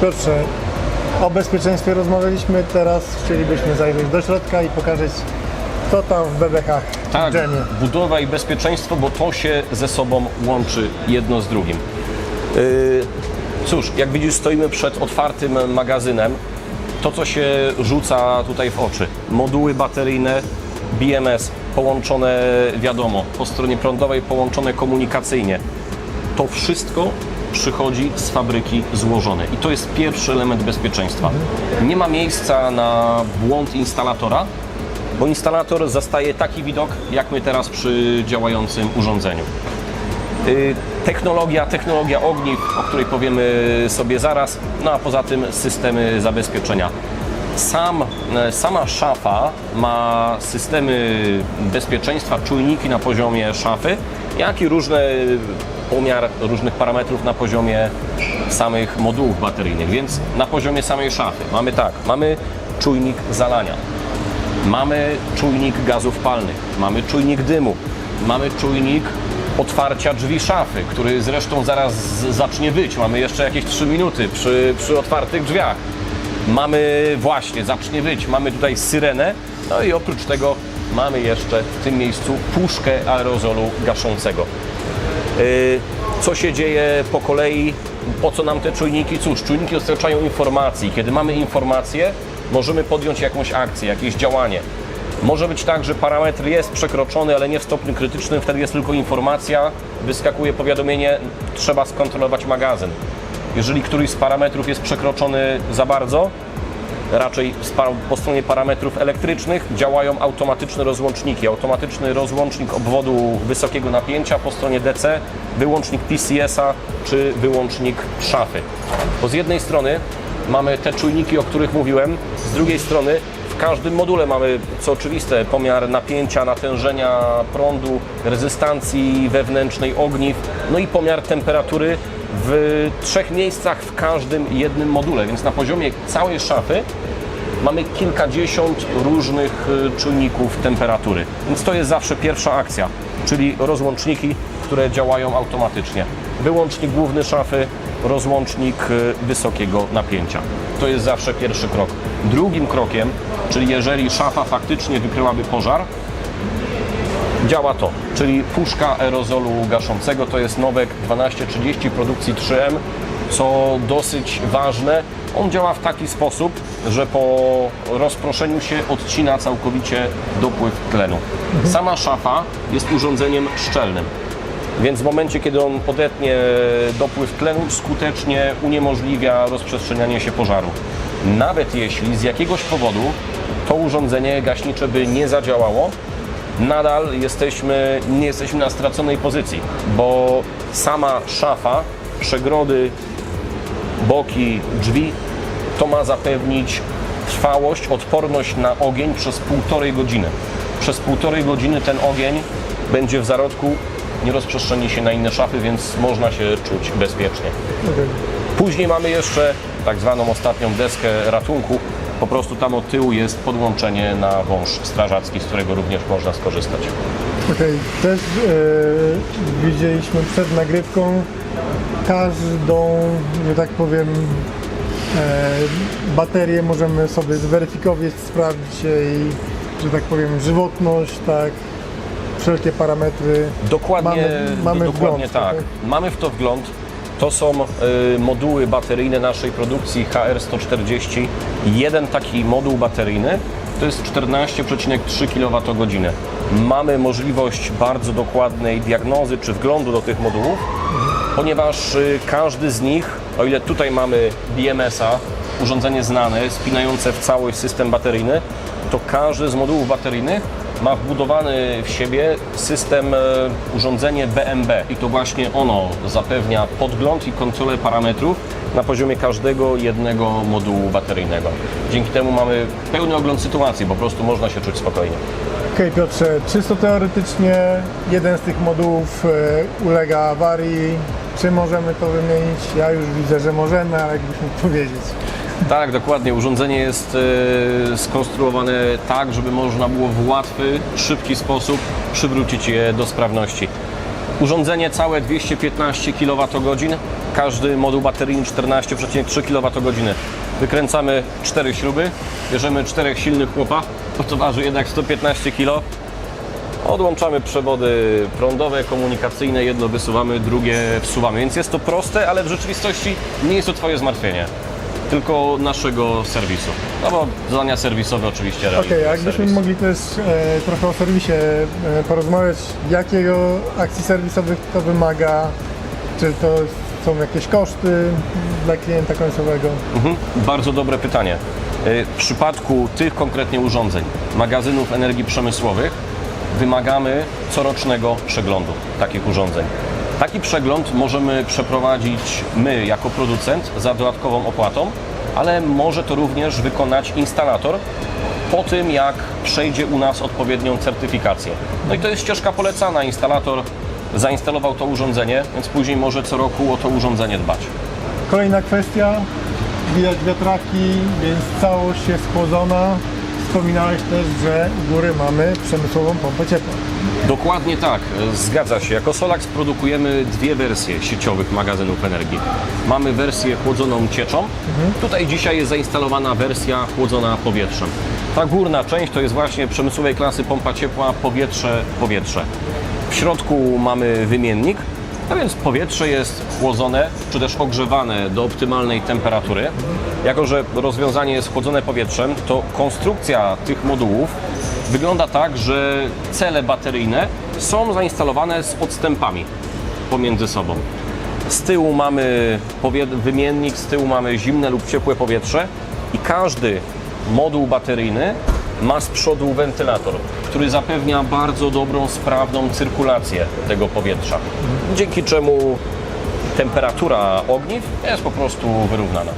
Piotrze, o bezpieczeństwie rozmawialiśmy, teraz chcielibyśmy zajrzeć do środka i pokazać, co tam w bebechach Tak, dżemie. budowa i bezpieczeństwo, bo to się ze sobą łączy jedno z drugim. Yy, cóż, jak widzisz, stoimy przed otwartym magazynem. To, co się rzuca tutaj w oczy, moduły bateryjne, BMS, połączone, wiadomo, po stronie prądowej, połączone komunikacyjnie. To wszystko przychodzi z fabryki złożone i to jest pierwszy element bezpieczeństwa. Nie ma miejsca na błąd instalatora, bo instalator zastaje taki widok, jak my teraz przy działającym urządzeniu. Y, Technologia, technologia ogniw, o której powiemy sobie zaraz, no a poza tym systemy zabezpieczenia. Sam, e, sama szafa ma systemy bezpieczeństwa, czujniki na poziomie szafy, jak i różne pomiar różnych parametrów na poziomie samych modułów bateryjnych. Więc na poziomie samej szafy mamy tak, mamy czujnik zalania, Mamy czujnik gazów palnych, mamy czujnik dymu, mamy czujnik otwarcia drzwi szafy, który zresztą zaraz zacznie wyć. Mamy jeszcze jakieś 3 minuty przy, przy otwartych drzwiach. Mamy właśnie, zacznie wyć, mamy tutaj syrenę, no i oprócz tego mamy jeszcze w tym miejscu puszkę aerozolu gaszącego. Y, Co się dzieje po kolei? Po co nam te czujniki? Cóż, czujniki dostarczają informacji. Kiedy mamy informacje, możemy podjąć jakąś akcję, jakieś działanie. Może być tak, że parametr jest przekroczony, ale nie w stopniu krytycznym, wtedy jest tylko informacja, wyskakuje powiadomienie, trzeba skontrolować magazyn. Jeżeli któryś z parametrów jest przekroczony za bardzo, raczej po stronie parametrów elektrycznych działają automatyczne rozłączniki. Automatyczny rozłącznik obwodu wysokiego napięcia po stronie DC, wyłącznik PCS-a czy wyłącznik szafy. Bo z jednej strony mamy te czujniki, o których mówiłem, z drugiej strony w każdym module mamy, co oczywiste, pomiar napięcia, natężenia prądu, rezystancji wewnętrznej ogniw, no i pomiar temperatury w trzech miejscach w każdym jednym module, więc na poziomie całej szafy mamy kilkadziesiąt różnych y, czujników temperatury. Więc to jest zawsze pierwsza akcja, czyli rozłączniki, które działają automatycznie. Wyłącznik główny szafy, rozłącznik y, wysokiego napięcia. To jest zawsze pierwszy krok. Drugim krokiem, czyli jeżeli szafa faktycznie wykryłaby pożar, działa to, czyli puszka aerozolu gaszącego, to jest Nowek 1230 produkcji 3M, co dosyć ważne. On działa w taki sposób, że po rozproszeniu się odcina całkowicie dopływ tlenu. Sama szafa jest urządzeniem szczelnym. Więc w momencie, kiedy on podetnie dopływ tlenu, skutecznie uniemożliwia rozprzestrzenianie się pożaru. Nawet jeśli z jakiegoś powodu to urządzenie gaśnicze by nie zadziałało, nadal jesteśmy, nie jesteśmy na straconej pozycji, bo sama szafa, przegrody, boki, drzwi, to ma zapewnić trwałość, odporność na ogień przez półtorej godziny. Przez półtorej godziny ten ogień będzie w zarodku, nie rozprzestrzeni się na inne szafy, więc można się czuć bezpiecznie. Później mamy jeszcze tak zwaną ostatnią deskę ratunku. Po prostu tam od tyłu jest podłączenie na wąż strażacki, z którego również można skorzystać. Okej, też e, widzieliśmy przed nagrywką każdą, że tak powiem, e, baterię możemy sobie zweryfikować, sprawdzić jej, że tak powiem, żywotność, tak, wszelkie parametry. Dokładnie, Mamy- mamy dokładnie wgląd, tak. tak? Mamy w to wgląd. To są y, moduły bateryjne naszej produkcji HR140. Jeden taki moduł bateryjny to jest 14,3 kWh. Mamy możliwość bardzo dokładnej diagnozy czy wglądu do tych modułów, ponieważ y, każdy z nich, o ile tutaj mamy BMS-a, urządzenie znane, spinające w całość system bateryjny, to każdy z modułów bateryjnych ma wbudowany w siebie system, e, urządzenie BMB i to właśnie ono zapewnia podgląd i kontrolę parametrów na poziomie każdego jednego modułu bateryjnego. Dzięki temu mamy pełny ogląd sytuacji, po prostu można się czuć spokojnie. Okej Piotrze, czysto teoretycznie jeden z tych modułów e, ulega awarii. Czy możemy to wymienić? Ja już widzę, że możemy, ale jakbyś mógł powiedzieć. Tak, dokładnie. Urządzenie jest e, skonstruowane tak, żeby można było w łatwy, szybki sposób przywrócić je do sprawności. Urządzenie całe 215 kWh, każdy moduł bateryjny 14,3 kWh. Wykręcamy 4 śruby, bierzemy 4 silnych chłopa, bo to waży jednak 115 kg. Odłączamy przewody prądowe, komunikacyjne, jedno wysuwamy, drugie wsuwamy. Więc jest to proste, ale w rzeczywistości nie jest to Twoje zmartwienie, tylko naszego serwisu. No bo zadania serwisowe oczywiście Okej, realizuje a jakbyśmy serwis. mogli też e, trochę o serwisie e, porozmawiać, jakiego akcji serwisowych to wymaga, czy to są jakieś koszty dla klienta końcowego? Mhm. Bardzo dobre pytanie. Y, W przypadku tych konkretnie urządzeń, magazynów energii przemysłowych, wymagamy corocznego przeglądu takich urządzeń. Taki przegląd możemy przeprowadzić my jako producent za dodatkową opłatą, ale może to również wykonać instalator po tym, jak przejdzie u nas odpowiednią certyfikację. No i to jest ścieżka polecana. Instalator zainstalował to urządzenie, więc później może co roku o to urządzenie dbać. Kolejna kwestia, widać wiatraki, więc całość jest chłodzona. Wspominałeś też, że u góry mamy przemysłową pompę ciepła. Dokładnie tak, zgadza się. Jako Solax produkujemy dwie wersje sieciowych magazynów energii. Mamy wersję chłodzoną cieczą. Tutaj dzisiaj jest zainstalowana wersja chłodzona powietrzem. Ta górna część to jest właśnie przemysłowej klasy pompa ciepła powietrze-powietrze. W środku mamy wymiennik, a więc powietrze jest chłodzone czy też ogrzewane do optymalnej temperatury. Jako, że rozwiązanie jest chłodzone powietrzem, to konstrukcja tych modułów wygląda tak, że cele bateryjne są zainstalowane z odstępami pomiędzy sobą. Z tyłu mamy wymiennik, z tyłu mamy zimne lub ciepłe powietrze i każdy moduł bateryjny ma z przodu wentylator, który zapewnia bardzo dobrą, sprawną cyrkulację tego powietrza. Dzięki czemu temperatura ogniw jest po prostu wyrównana.